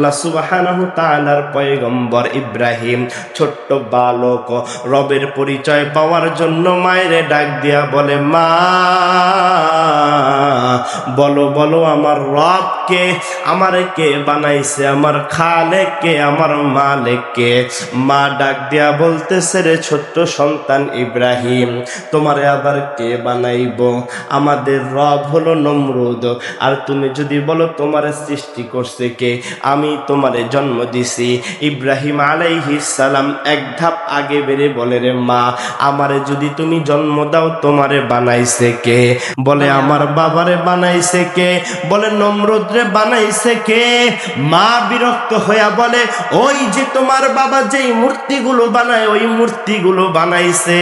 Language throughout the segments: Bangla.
আল্লাহ সুবহানাহু তাআলার পয়গম্বর ইব্রাহিম। ছোট্ট বালক, রবের পরিচয় পাওয়ার জন্য মায়ের ডাক দিয়া বলে, মা, বলো বলো আমার রবকে, আমার কে বানাইছে, আমার খালে কে, আমার মালেককে মা ডাক দিয়া বলতেছে, রে ছোট্ট সন্তান ইব্রাহিম, তোমারে আবার কে বানাইব? আমাদের রব হলো নমরুদ, আর তুমি যদি বলো তোমার সৃষ্টি করছে কে, আমি তোমারে জন্ম দিছি। ইব্রাহিম সালাম এক ধাপ আগে বেড়ে বলে রে মা, আমারে যদি তুমি জন্ম দাও, তোমারে বানাইছে কে? বলে, আমার বাবারে বানাইছে কে? বলে নমরুদ রে বানাইছে কে? মা বিরক্ত হইয়া বলে, ওই যে তোমার বাবা যেই মূর্তিগুলো বানায়, ওই মূর্তিগুলো বানাইছে।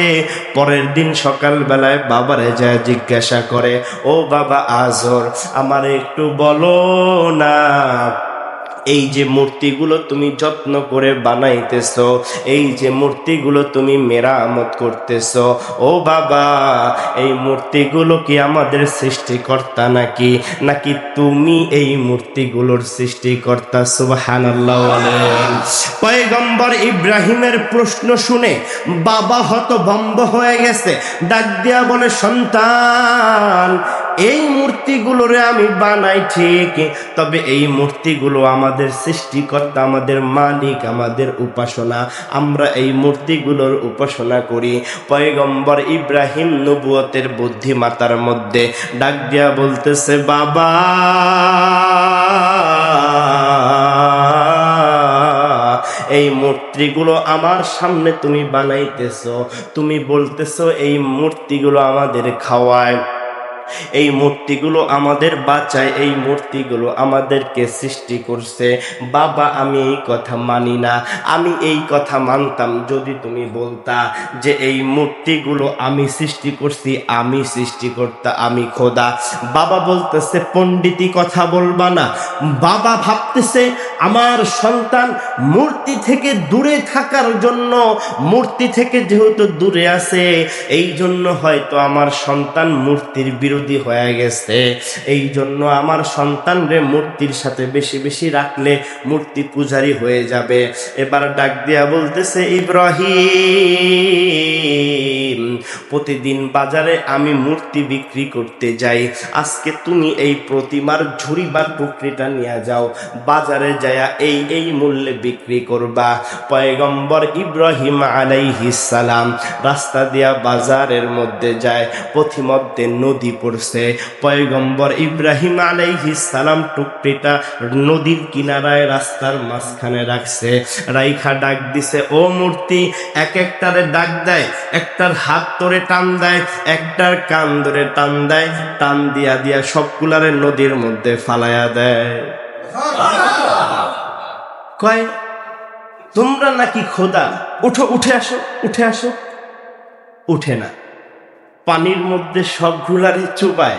পরের দিন সকালবেলায় বাবারে যায় জিজ্ঞাসা করে, ও বাবা, আজর, আমার একটু বলো না এই যে মূর্তিগুলো তুমি যত্ন করে বানাইতেছ, এই যে মূর্তিগুলো তুমি মেরামত করতেছ, ও বাবা, এই মূর্তিগুলো কি আমাদের সৃষ্টিকর্তা নাকি? নাকি তুমি এই মূর্তিগুলোর সৃষ্টিকর্তা? বলেন। পয়গম্বর ইব্রাহিমের প্রশ্ন শুনে বাবা হত হতভম্ব হয়ে গেছে। ডাক দিয়া বলে, সন্তান, এই মূর্তিগুলোরে আমি বানাই ঠিক, তবে এই মূর্তিগুলো আমাদের সৃষ্টিকর্তা, আমাদের মালিক, আমাদের উপাসনা। আমরা এই মূর্তিগুলোর উপাসনা করি। পয়গম্বর ইব্রাহিম নবুয়তের বুদ্ধিমাতার মধ্যে ডাক দিয়া বলতেছে, বাবা! এই মূর্তিগুলো আমার সামনে তুমি বানাইতেছো। তুমি বলতেছো, এই মূর্তিগুলো আমাদের খাওয়ায়। এই মূর্তিগুলো আমাদের বাঁচায়, এই মূর্তিগুলো আমাদেরকে সৃষ্টি করছে। বাবা, আমি এই কথা মানি না। আমি এই কথা মানতাম। যদি তুমি বলতা যে এই মূর্তিগুলো আমি সৃষ্টি করছি, আমি সৃষ্টি করতা, আমি খোদা। বাবা বলতেছে, পণ্ডিতি, কথা বলবা না। বাবা ভাবতেছে, আমার সন্তান মূর্তি থেকে দূরে থাকার জন্য, মূর্তি থেকে যেহেতু দূরে আছে এই জন্য হয়তো আমার সন্তান মূর্তির বিরোধী হয়ে গেছে এই জন্য আমার সন্তান রে মূর্তির সাথে বেশি বেশি রাখলে মূর্তি পূজারি হয়ে যাবে। এবার ডাক দিয়া বলতেছে, ইব্রাহিম! প্রতিদিন বাজারে আমি মূর্তি বিক্রি করতে যাই। আজকে তুমি এই প্রতিমার ঝুড়ি বা টুকরিটা নিয়ে যাও। বাজারে যায়া এই এই মূল্যে বিক্রি করবা। পয়গম্বর ইব্রাহিম সালাম রাস্তা দিয়া বাজারের মধ্যে যায়, পথিমধ্যে নদী পড়ছে। পয়গম্বর ইব্রাহিম সালাম টুকরিটা নদীর কিনারায় রাস্তার মাঝখানে রাখছে। রাইখা ডাক দিছে, ও মূর্তি এক একটারে ডাক দেয়। একটার হাত ধরে টান দেয়, একটার কান ধরে টান দেয়, টান দিয়া দিয়া সবগুলারে নদীর মধ্যে ফালাইয়া দেয়। কয়, তোমরা নাকি খোদা, উঠো, উঠে আসো উঠে আসো। উঠে না। পানির মধ্যে সবগুলারে চুবায়।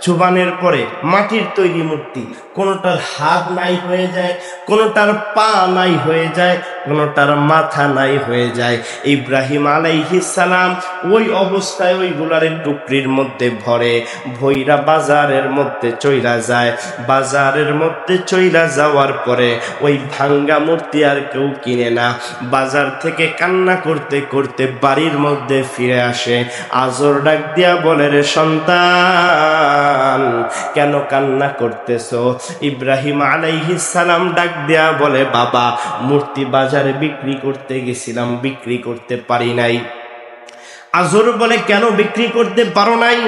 চুবানের পরে মাটির তৈরি মূর্তি, কোনোটার হাত নাই হয়ে যায়, কোনোটার পা নাই হয়ে যায় কোনোটার মাথা নাই হয়ে যায়। ইব্রাহিম সালাম ওই অবস্থায় ওই গুলারের টুকরির মধ্যে ভরে, ভৈরা বাজারের মধ্যে চইলা যায়। বাজারের মধ্যে চইলা যাওয়ার পরে ওই ভাঙ্গা মূর্তি আর কেউ কিনে না। বাজার থেকে কান্না করতে করতে বাড়ির মধ্যে ফিরে আসে। আজর ডাক দিয়া বলে, রে সন্তান, কেন কান্না করতেছ? ইব্রাহিম সালাম ডাক দেয়া বলে, বাবা, মূর্তি বাজারে বিক্রি করতে গেছিলাম, বিক্রি করতে পারি নাই। আজর বলে, কেন বিক্রি করতে পারো নাই?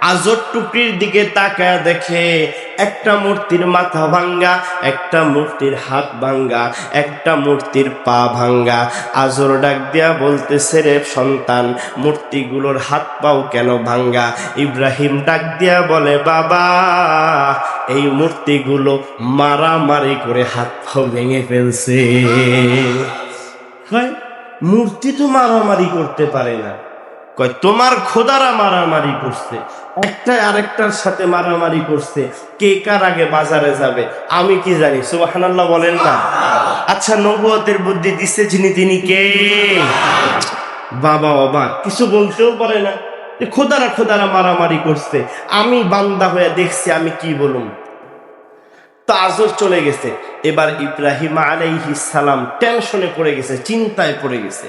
আজর টুকরির দিকে তাকায় দেখে একটা মূর্তির মাথা ভাঙ্গা, একটা মূর্তির হাত ভাঙ্গা, একটা মূর্তির পা ভাঙ্গা। আজর ডাক দিয়া বলতেছে রে সন্তান, মূর্তিগুলোর হাত পাও কেন ভাঙ্গা? ইব্রাহিম ডাক দিয়া বলে, বাবা, এই মূর্তিগুলো মারামারি করে হাত পাও ভেঙে ফেলছে। মূর্তি তো মারামারি করতে পারে না। কয়, তোমার খোদারা মারামারি করছে, একটা আরেকটার সাথে মারামারি করছে, কে কার আগে বাজারে যাবে, আমি কি জানি? সুবহানাল্লাহ বলেন না। আচ্ছা নবুয়তের বুদ্ধি দিচ্ছে যিনি, তিনি কে? বাবা অবাক, কিছু বলতেও পারে না যে খোদারা খোদারা মারামারি করছে, আমি বান্দা হয়ে দেখছি, আমি কি বলুম? তাজর চলে গেছে, এবার ইব্রাহিম আলাইহিস সালাম টেনশনে পড়ে গেছে, চিন্তায় পড়ে গেছে।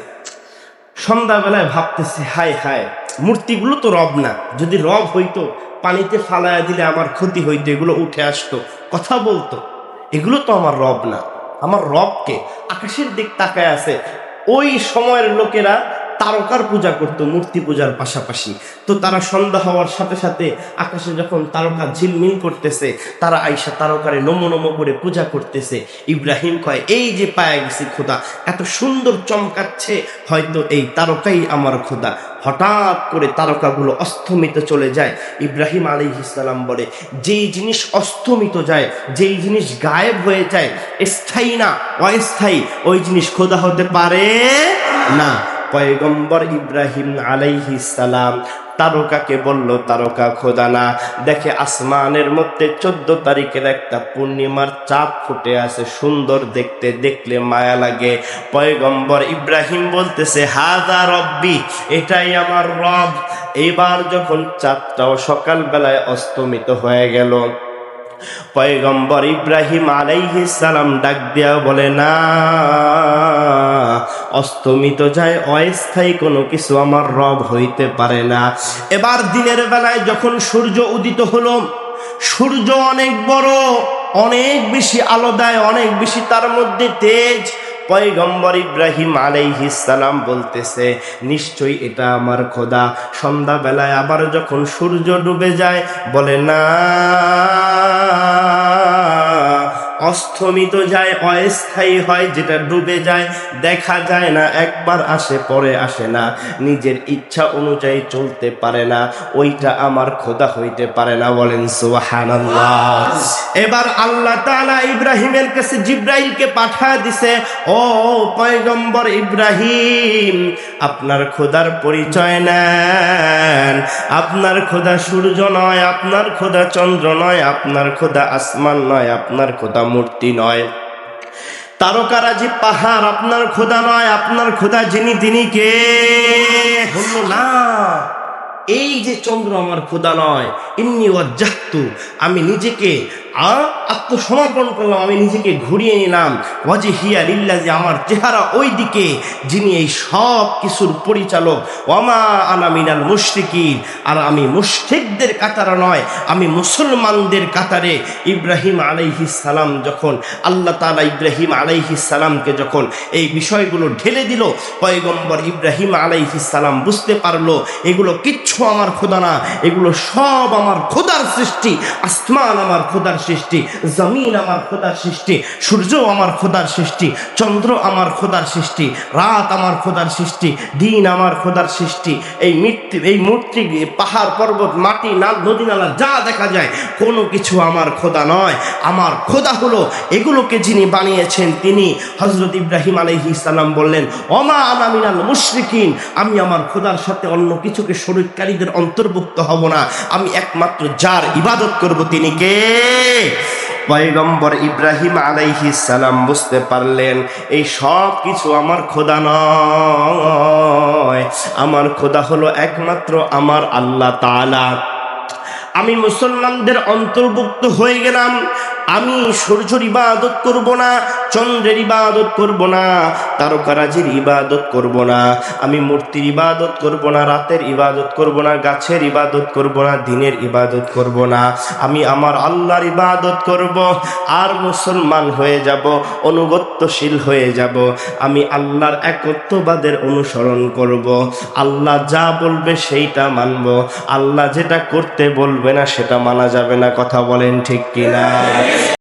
সন্ধ্যাবেলায় ভাবতেছে, হায় হায়, মূর্তিগুলো তো রব না। যদি রব হইতো, পানিতে ফালায়া দিলে আমার ক্ষতি হইতো, এগুলো উঠে আসতো। কথা বলতো, এগুলো তো আমার রব না। আমার রবকে আকাশের দিক তাকায় আছে। ওই সময়ের লোকেরা তারকার পূজা করত, মূর্তি পূজার পাশাপাশি। তো তারা সন্ধ্যা হওয়ার সাথে সাথে আকাশে যখন তারকা ঝিলমিল করতেছে, তারা আইসা তারকারে নমো নমো করে পূজা করতেছে। ইব্রাহিম কয়, এই যে পায়ে গেছি খোদা, এত সুন্দর চমকাচ্ছে, হয়তো এই তারকাই আমার খোদা। হঠাৎ করে তারকাগুলো অস্তমিত চলে যায়। ইব্রাহিম আলী ইসলাম বলে, যেই জিনিস অস্তমিত যায়, যেই জিনিস গায়েব হয়ে যায়, স্থায়ী না, অস্থায়ী, ওই জিনিস খোদা হতে পারে না। পয়গম্বর ইব্রাহিম আলাইহি সালাম তারকাকে বলল, তারকা খোদা না, দেখে আসমানের মধ্যে চোদ্দ তারিখের একটা পূর্ণিমার চাঁদ ফুটে আছে, সুন্দর দেখতে, দেখলে মায়া লাগে। পয়গম্বর ইব্রাহিম বলতেছে হাজা রব্বি, এটাই আমার রব। এবার যখন চাঁদটাও সকালবেলায় অস্তমিত হয়ে গেল পয়গম্বর ইব্রাহিম আলাইহি সালাম ডাক দিয়া বলে, না, অস্তমিত যায়, অস্থায়ী কোনো কিছু আমার রব হইতে পারে না। এবার দিনের বেলায় যখন সূর্য উদিত হলো, সূর্য অনেক বড়, অনেক বেশি আলো দেয়, অনেক বেশি তার মধ্যে তেজ পয়গম্বর ইব্রাহিম সালাম বলতেছে, নিশ্চয়ই এটা আমার খোদা। সন্ধ্যাবেলায় আবার যখন সূর্য ডুবে যায়, বলে, না। অস্তমিত যায়, অস্থায়ী হয়, যেটা ডুবে যায়, দেখা যায় না, একবার আসে, পরে আসে না। নিজের ইচ্ছা অনুযায়ী চলতে পারে না, ওইটা আমার খোদা হইতে পারে না, বলেন এবার আল্লাহ ইব্রাহিমের কাছে জিব্রাইলকে পাঠায় দিছে, ও পয়গম্বর ইব্রাহিম, আপনার খোদার পরিচয় নেন। আপনার খোদা সূর্য নয়, আপনার খোদা চন্দ্র নয়, আপনার খোদা আসমান নয়, আপনার খোদা মূর্তি নয়। তারকারাজি পাহাড়, আপনার খোদা নয়, আপনার খোদা যিনি, তিনি কে? না, এই যে চন্দ্র আমার খোদা নয়, ইন্নি ওয়াজ্জাহতু, আমি নিজেকে, আ আত্মসমর্পণ করলাম, আমি নিজেকে ঘুরিয়ে নিলাম। ওয়াজে হিয়া লিল্লা যে আমার চেহারা ওই দিকে যিনি এই সব কিছুর পরিচালক। ওয়ামা আনা মিনাল মুশরিকিন, আর আমি মুশরিকদের কাতারা নয়, আমি মুসলমানদের কাতারে। ইব্রাহিম আলাইহিস সালাম যখন, আল্লাহ তাআলা ইব্রাহিম আলাইহিস সালামকে যখন এই বিষয়গুলো ঢেলে দিল, পয়গম্বর ইব্রাহিম আলাইহিস সালাম বুঝতে পারল, এগুলো কিচ্ছু আমার খোদা না, এগুলো সব আমার খোদার সৃষ্টি, আসমান আমার খোদার সৃষ্টি জমিন আমার খোদার সৃষ্টি, সূর্য আমার খোদার সৃষ্টি, চন্দ্র আমার খোদার সৃষ্টি, রাত আমার খোদার সৃষ্টি, দিন আমার খোদার সৃষ্টি। এই মৃত্যু, এই মূর্তি পাহাড়, পর্বত, মাটি, নাল, নদী, নালা, যা দেখা যায়, কোনো কিছু আমার খোদা নয়। আমার খোদা হলো এগুলোকে যিনি বানিয়েছেন, তিনি হজরত ইব্রাহিম আলহি ইসলাম বললেন অমা আনামিনাল মুশরিকিন আমি আমার খোদার সাথে অন্য কিছুকে শরীরকারীদের অন্তর্ভুক্ত হব না। আমি একমাত্র যার ইবাদত করব তিনি কে? পয়গম্বর ইব্রাহিম আলাইহি সালাম বুঝতে পারলেন, এই সব কিছু আমার খোদা নয়। আমার খোদা হলো একমাত্র আমার আল্লাহ তাআলা। আমি মুসলমানদের অন্তর্ভুক্ত হয়ে গেলাম। আমি সূর্যর ইবাদত করব না, চন্দ্রের ইবাদত করব না, তারকারাজির ইবাদত করব না, আমি মূর্তির ইবাদত করব না, রাতের ইবাদত করব না, গাছের ইবাদত করব না, দিনের ইবাদত করব না, আমি আমার আল্লাহর ইবাদত করব, আর মুসলমান হয়ে যাব, অনুগত্যশীল হয়ে যাব, আমি আল্লাহর একত্ববাদের অনুসরণ করব, আল্লাহ যা বলবে সেইটা মানব, আল্লাহ যেটা করতে বলবে না সেটা মানা যাবে না, কথা বলেন ঠিক কিনা?